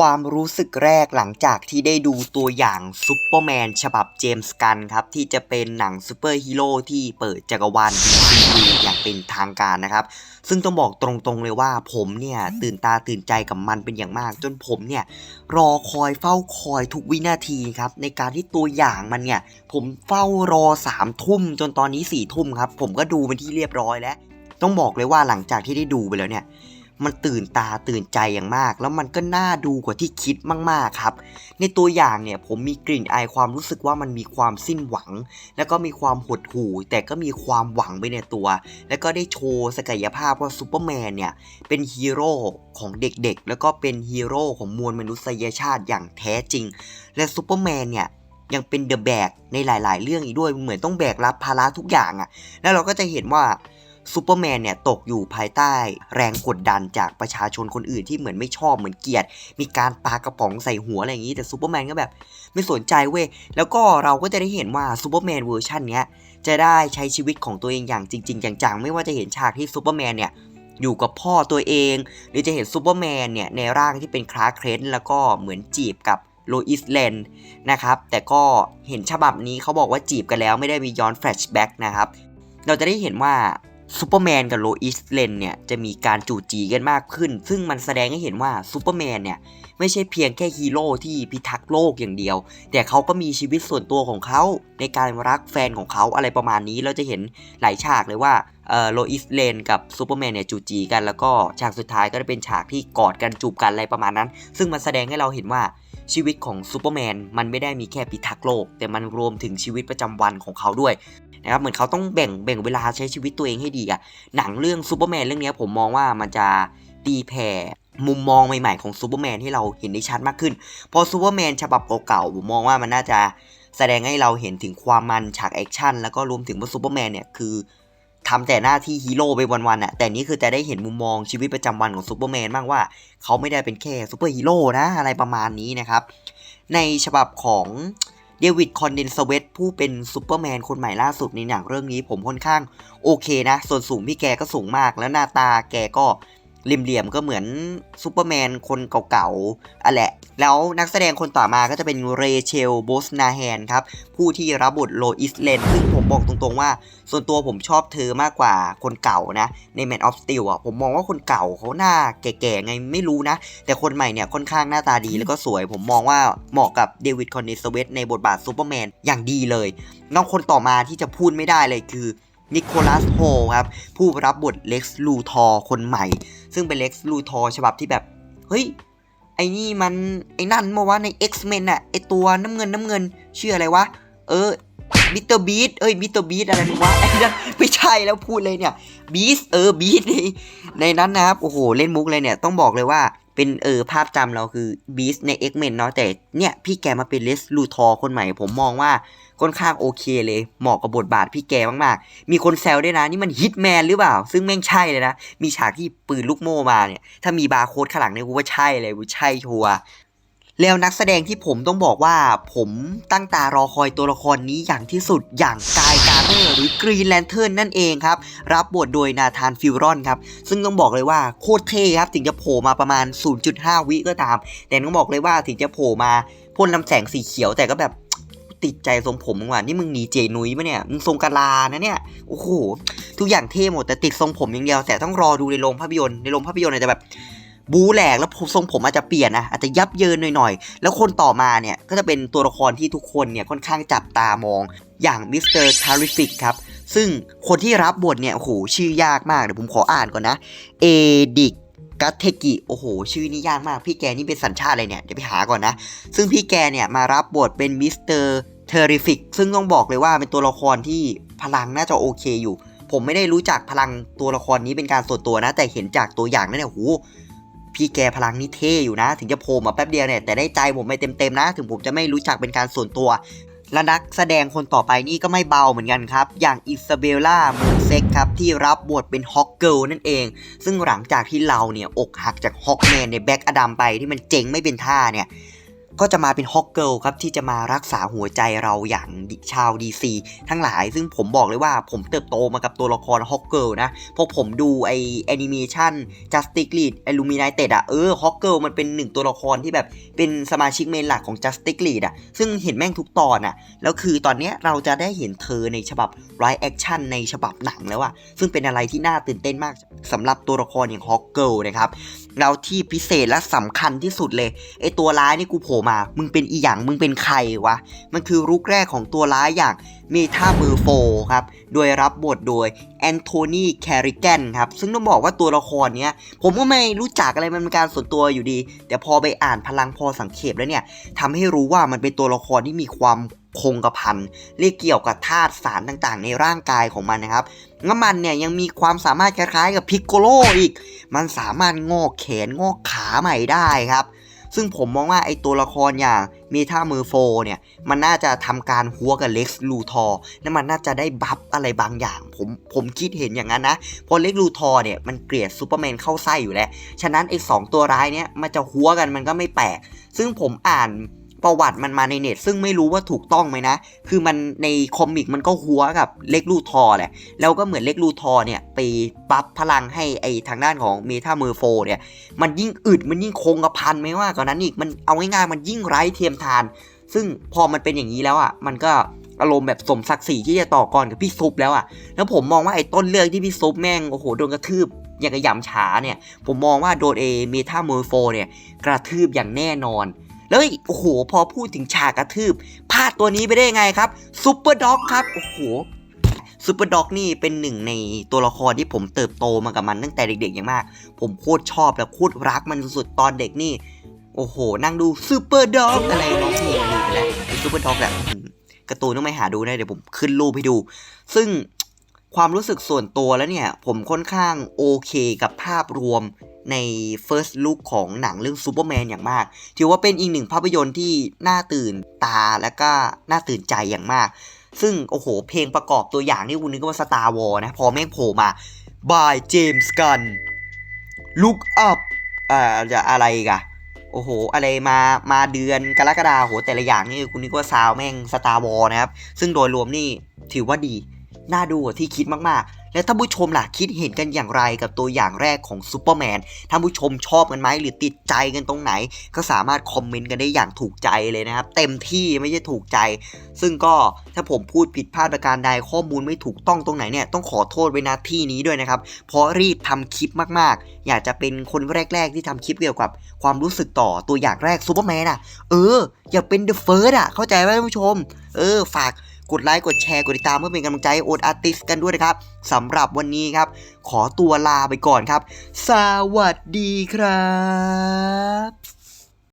ความรู้สึกแรกหลังจากที่ได้ดูตัวอย่างซูเปอร์แมนฉบับเจมส์กันครับ ที่จะเป็นหนังซูเปอร์ฮีโร่ที่เปิดจักรวาล DCU อย่างเป็นทางการนะครับ ซึ่งต้องบอกตรงๆเลยว่าผมเนี่ย ตื่นตาตื่นใจกับมันเป็นอย่างมาก จนผมเนี่ย รอคอยเฝ้าคอยทุกวินาทีครับ ในการที่ตัวอย่างมันเนี่ย ผมเฝ้ารอสามทุ่มจนตอนนี้สี่ทุ่มครับ ผมก็ดูเป็นที่เรียบร้อยแล้ว ต้องบอกเลยว่าหลังจากที่ได้ดูไปแล้วเนี่ย มันตื่นตาตื่นใจอย่างมาก แล้วมันก็น่าดูกว่าที่คิดมากๆครับ ในตัวอย่างเนี่ยผมมีกลิ่นอายความรู้สึกว่ามันมีความสิ้นหวัง แล้วก็มีความหดหู่ แต่ก็มีความหวังไปในตัว แล้วก็ได้โชว์ศักยภาพว่าซูเปอร์แมนเนี่ยเป็นฮีโร่ของเด็กๆ แล้วก็เป็นฮีโร่ของมวลมนุษยชาติอย่างแท้จริง และซูเปอร์แมนเนี่ยยังเป็นเดอะแบกในหลาย ๆ เรื่องอีกด้วยเหมือนต้องแบกรับภาระทุกอย่างอะ่ะ แล้วเราก็จะเห็นว่า ซูเปอร์แมนเนี่ยตกอยู่ภายใต้แรงกดดันจากประชาชนคนอื่นที่เหมือนไม่ชอบเหมือนเกลียด มีการปากระป๋องใส่หัวอะไรอย่างนี้แต่ซูเปอร์แมนก็แบบไม่สนใจเว้ยแล้วก็เราก็จะได้เห็นว่าซูเปอร์แมนเวอร์ชันเนี้ยจะได้ใช้ชีวิตของตัวเองอย่างจริง ๆ จังๆ ไม่ว่าจะเห็นฉากที่ซูเปอร์แมนเนี่ยอยู่กับพ่อตัวเอง หรือจะเห็นซูเปอร์แมนเนี่ยในร่างที่เป็นคลาร์เครนแล้วก็เหมือนจีบกับโลอิสเลนนะครับแต่ก็เห็นฉบับนี้เขาบอกว่าจีบกันแล้วไม่ได้มีย้อนแฟลชแบ็กนะครับเราจะได้เห็นว่า ซูเปอร์แมนกับโลอิสเลนเนี่ยจะมีการจูจีกันมากขึ้น ซึ่งมันแสดงให้เห็นว่าซูเปอร์แมนเนี่ยไม่ใช่เพียงแค่ฮีโร่ที่พิทักษ์โลกอย่างเดียว แต่เขาก็มีชีวิตส่วนตัวของเขา ในการรักแฟนของเขาอะไรประมาณนี้ เราจะเห็นหลายฉากเลยว่าเอ่อโลอิสเลนกับซูเปอร์แมนเนี่ยจูจีกัน แล้วก็ฉากสุดท้ายก็จะเป็นฉากที่กอดกันจูบกันอะไรประมาณนั้น ซึ่งมันแสดงให้เราเห็นว่าชีวิตของซูเปอร์แมนมันไม่ได้มีแค่พิทักษ์โลก แต่มันรวมถึงชีวิตประจำวันของเขาด้วย นะครับเหมือนเขาต้องแบ่งแบ่งเวลาใช้ชีวิตตัวเองให้ดีอะหนังเรื่องซูเปอร์แมนเรื่องนี้ผมมองว่ามันจะตีแผ่มุมมองใหม่ๆของซูเปอร์แมนให้เราเห็นได้ชัดมากขึ้น พอซูเปอร์แมนฉบับเก่าๆผมมองว่ามันน่าจะแสดงให้เราเห็นถึงความมันฉากแอคชั่นแล้วก็รวมถึงว่าซูเปอร์แมนเนี่ยคือทำแต่หน้าที่ฮีโร่ไปวันๆอะแต่นี้คือจะได้เห็นมุมมองชีวิตประจำวันของซูเปอร์แมนบ้างว่า เขาไม่ได้เป็นแค่ซูเปอร์ฮีโร่นะอะไรประมาณนี้นะครับ ในฉบับของ เดวิดคอนเดนสเวตผู้เป็นซูเปอร์แมนคนใหม่ล่าสุดในหนังเรื่องนี้ผมค่อนข้างโอเคนะ ส่วนสูงพี่แกก็สูงมากแล้วหน้าตาแกก็ เหลี่ยมๆก็เหมือนซูเปอร์แมนคนเก่าๆอะแหละ แล้วนักแสดงคนต่อมาก็จะเป็นเรเชลโบสนาแฮนครับ ผู้ที่รับบทโลอิสเลนซึ่งผมบอกตรงๆว่า ส่วนตัวผมชอบเธอมากกว่าคนเก่านะ ใน Man of Steel อะผมมองว่าคนเก่าเขาหน้าแก่ๆไงไม่รู้นะ แต่คนใหม่เนี่ยค่อนข้างหน้าตาดีแล้วก็สวย ผมมองว่าเหมาะกับเดวิดคอนเนสเวตในบทบาทซูเปอร์แมนอย่างดีเลยนอกคนต่อมาที่จะพูดไม่ได้เลยคือ นิโคลัสโฮครับผู้รับบทเล็กซ์ลูทอคนใหม่ ซึ่งเป็นเล็กซ์ลูทอฉบับที่แบบ เฮ้ย ไอ้นี่มัน ไอ้นั่นเมาว่าใน X-Men อะไอตัวน้ำเงินน้ำเงินชื่ออะไรวะ เออมิสเตอร์บีทเอ้ยมิสเตอร์บีทอะไรมึงวะไอ้นั่นไม่ใช่แล้วพูดเลยเนี่ยบีสเออบีทในในนั้นนะครับ โอ้โห เล่นมุกเลยเนี่ย ต้องบอกเลยว่า เป็นเออภาพจำเราคือบีสใน X-Men เนาะแต่เนี่ยพี่แกมาเป็นเลสลูทอคนใหม่ ผมมองว่าค่อนข้างโอเคเลย เหมาะกับบทบาทพี่แกมากๆ มีคนแซวด้วยนะ นี่มันฮิตแมนหรือเปล่า ซึ่งแม่งใช่เลยนะ มีฉากที่ปืนลูกโม่มาเนี่ย ถ้ามีบาร์โค้ดข้างหลังเนี่ยกูว่าใช่เลยกูใช่ชัว แล้วนักแสดงที่ผมต้องบอกว่า ผมตั้งตารอคอยตัวละครนี้อย่างที่สุดอย่างกายการ์เนอร์หรือกรีนแลนเทิร์นนั่นเองครับ รับบทโดยนาธานฟิลรอนครับ ซึ่งต้องบอกเลยว่าโคตรเท่ครับ ถึงจะโผล่มาประมาณ 0.5 วิก็ตาม แต่ต้องบอกเลยว่าถึงจะโผล่มาพ่นลำแสงสีเขียวแต่ก็แบบติดใจทรงผมมึงว่ะนี่มึงหนีเจนุ้ยปะเนี่ยมึงทรงกะลานะเนี่ยโอ้โหทุกอย่างเท่หมดแต่ติดทรงผมอย่างเดียวแต่ต้องรอดูในโรงภาพยนตร์ในโรงภาพยนตร์อาจจะแบบ บูแหลกแล้วทรงผมอาจจะเปลี่ยนนะอาจจะยับเยินหน่อยๆ แล้วคนต่อมาเนี่ยก็จะเป็นตัวละครที่ทุกคนเนี่ยค่อนข้างจับตามองอย่างมิสเตอร์ทาริฟิกครับ ซึ่งคนที่รับบทเนี่ยโอ้โหชื่อยากมาก เดี๋ยวผมขออ่านก่อนนะเอดิกกัตเทกิ โอ้โห ชื่อนี้ยากมาก พี่แกนี่เป็นสัญชาติอะไรเนี่ย เดี๋ยวไปหาก่อนนะ ซึ่งพี่แกเนี่ยมารับบทเป็นมิสเตอร์เทอริฟิกซึ่งต้องบอกเลยว่าเป็นตัวละครที่พลังน่าจะโอเคอยู่ ผมไม่ได้รู้จักพลังตัวละครนี้เป็นการส่วนตัวนะ แต่เห็นจากตัวอย่างนั่นเนี่ยโห พี่แกพลังนี่เท่อยู่นะ ถึงจะโผล่มาแป๊บเดียวเนี่ยแต่ได้ใจผมไม่เต็มๆนะ ถึงผมจะไม่รู้จักเป็นการส่วนตัวและนักแสดงคนต่อไปนี่ก็ไม่เบาเหมือนกันครับ อย่างอิซาเบลล่ามูเซ็กครับ ที่รับบทเป็นฮอกเกิลนั่นเอง ซึ่งหลังจากที่เราเนี่ย อกหักจากฮอกแมนในแบ็กอดัมไปที่มันเจ๋งไม่เป็นท่าเนี่ย ก็จะมาเป็นฮอกเกิลครับที่จะมารักษาหัวใจเราอย่างชาว DC ทั้งหลาย ซึ่งผมบอกเลยว่าผมเติบโตมากับตัวละครฮอกเกิลนะเพราะผมดูไอแอนิเมชัน Justice League Illuminated อะเออฮอกเกิลมันเป็นหนึ่งตัวละครที่แบบเป็นสมาชิกเมนหลักของ Justice League อะซึ่งเห็นแม่งทุกตอนอะแล้วคือตอนเนี้ยเราจะได้เห็นเธอในฉบับ Live Action ในฉบับหนังแล้วอะซึ่งเป็นอะไรที่น่าตื่นเต้นมากสำหรับตัวละครอย่างฮอกเกิลนะครับแล้วที่พิเศษและสำคัญที่สุดเลยไอตัวร้ายนี่กูผล่มา มึงเป็นอีหยังมึงเป็นใครวะ มันคือรุกแรกของตัวร้ายอย่างเมทาเมอร์โฟครับ โดยรับบทโดยแอนโทนีแคริแกนครับ ซึ่งต้องบอกว่าตัวละครเนี้ย ผมก็ไม่รู้จักอะไรมันเป็นการส่วนตัวอยู่ดี แต่พอไปอ่านพลังพอสังเขปแล้วเนี่ยทำให้รู้ว่ามันเป็นตัวละครที่มีความคงกระพันเรียกเกี่ยวกับธาตุสารต่างๆ ในร่างกายของมันนะครับแล้วมันเนี่ยยังมีความสามารถคล้ายๆกับพิกโกโลอีก มันสามารถงอกแขนงอกขาใหม่ได้ครับ ซึ่งผมมองว่าไอตัวละครอย่างเมท่าเมอร์โฟเนี่ย มันน่าจะทำการหัวกับเล็กซ์ลูทอร์และมันน่าจะได้บัฟอะไรบางอย่าง ผมผมคิดเห็นอย่างนั้นนะเพราะเล็กซ์ลูทอร์เนี่ย มันเกลียดซูเปอร์แมนเข้าไส้อยู่แล้ว ฉะนั้นไอสองตัวร้ายเนี่ยมันจะหัวกันมันก็ไม่แปลกซึ่งผมอ่าน ประวัติมันมาในเน็ต ซึ่งไม่รู้ว่าถูกต้องไหมนะ คือมันในคอมิกมันก็หัวกับเล็กลูทอร์แหละ แล้วก็เหมือนเล็กลูทอร์เนี่ยไปบัฟพลังให้ไอทางด้านของเมทาเมอร์โฟเนี่ย มันยิ่งอึดมันยิ่งคงกระพันไม่ว่ากว่านั้นอีก มันเอาง่ายๆมันยิ่งไร้เทียมทาน ซึ่งพอมันเป็นอย่างนี้แล้วอะ มันก็อารมณ์แบบสมศักดิ์ศรีที่จะต่อกรกับพี่ซุปแล้วอะ แล้วผมมองว่าไอ้ต้นเรื่องที่พี่ซุปแม่งโอ้โหโดนกระทืบอย่างกระยำฉาเนี่ย ผมมองว่าโดนเอเมทาเมอร์โฟเนี่ยกระทืบอย่างแน่นอน แล้วโอ้โหพอพูดถึงฉากกระทืบพลาดตัวนี้ไปได้ไงครับซูเปอร์ด็อกครับโอ้โหซูเปอร์ด็อกนี่เป็นหนึ่งในตัวละครที่ผมเติบโตมากับมันตั้งแต่เด็กๆอย่างมาก ผมโคตรชอบและโคตรรักมันสุดๆตอนเด็กนี่ โอ้โห นั่งดูซูเปอร์ด็อกอะไรน้องเพลงลืมไปแล้วซูเปอร์ด็อกแบบกร์ตูนต้องไปหาดูนะเดี๋ยวผมขึ้นรูปให้ดู ซึ่งความรู้สึกส่วนตัวแล้วเนี่ย ผมค่อนข้างโอเคกับภาพรวม ใน First Look ของหนังเรื่องซูเปอร์แมนอย่างมาก ถือว่าเป็นอีกหนึ่งภาพยนตร์ที่น่าตื่นตาและก็น่าตื่นใจอย่างมาก ซึ่ง โอ้โห เพลงประกอบตัวอย่างนี่คุณนึกว่า Star Wars นะ พอแม่งโผล่มา by James Gunn Look up อ่าจะอะไรกันโอ้โห อะไรมา มาเดือนกรกฎาโห แต่ละอย่างนี่คุณนึกว่าซาวแม่ง Star Wars นะครับ ซึ่งโดยรวมนี่ถือว่าดี น่าดูที่คิดมากๆ แล้วท่านผู้ชมล่ะคิดเห็นกันอย่างไรกับตัวอย่างแรกของซูเปอร์แมนท่านผู้ชมชอบกันไหมหรือติดใจกันตรงไหน ก็สามารถคอมเมนต์กันได้อย่างถูกใจเลยนะครับ เต็มที่ไม่ใช่ถูกใจ ซึ่งก็ถ้าผมพูดผิดพลาดประการใดข้อมูลไม่ถูกต้องตรงไหนเนี่ยต้องขอโทษไว้ณที่นี้ด้วยนะครับ เพราะรีบทำคลิปมากๆ อยากจะเป็นคนแรก ๆ ที่ทำคลิปเกี่ยวกับความรู้สึกต่อตัวอย่างแรกซูเปอร์แมนอะ เออ อย่าเป็นเดอะเฟิร์สอะ เข้าใจไหมท่านผู้ชม เออ ฝาก ดไลค์กดแชร์กดติดตามเพื่อเป็นกำลังใจโอดอาร์ติสกันด้วยนะครับสำหรับวันนี้ครับ ขอตัวลาไปก่อนครับ สวัสดีครับ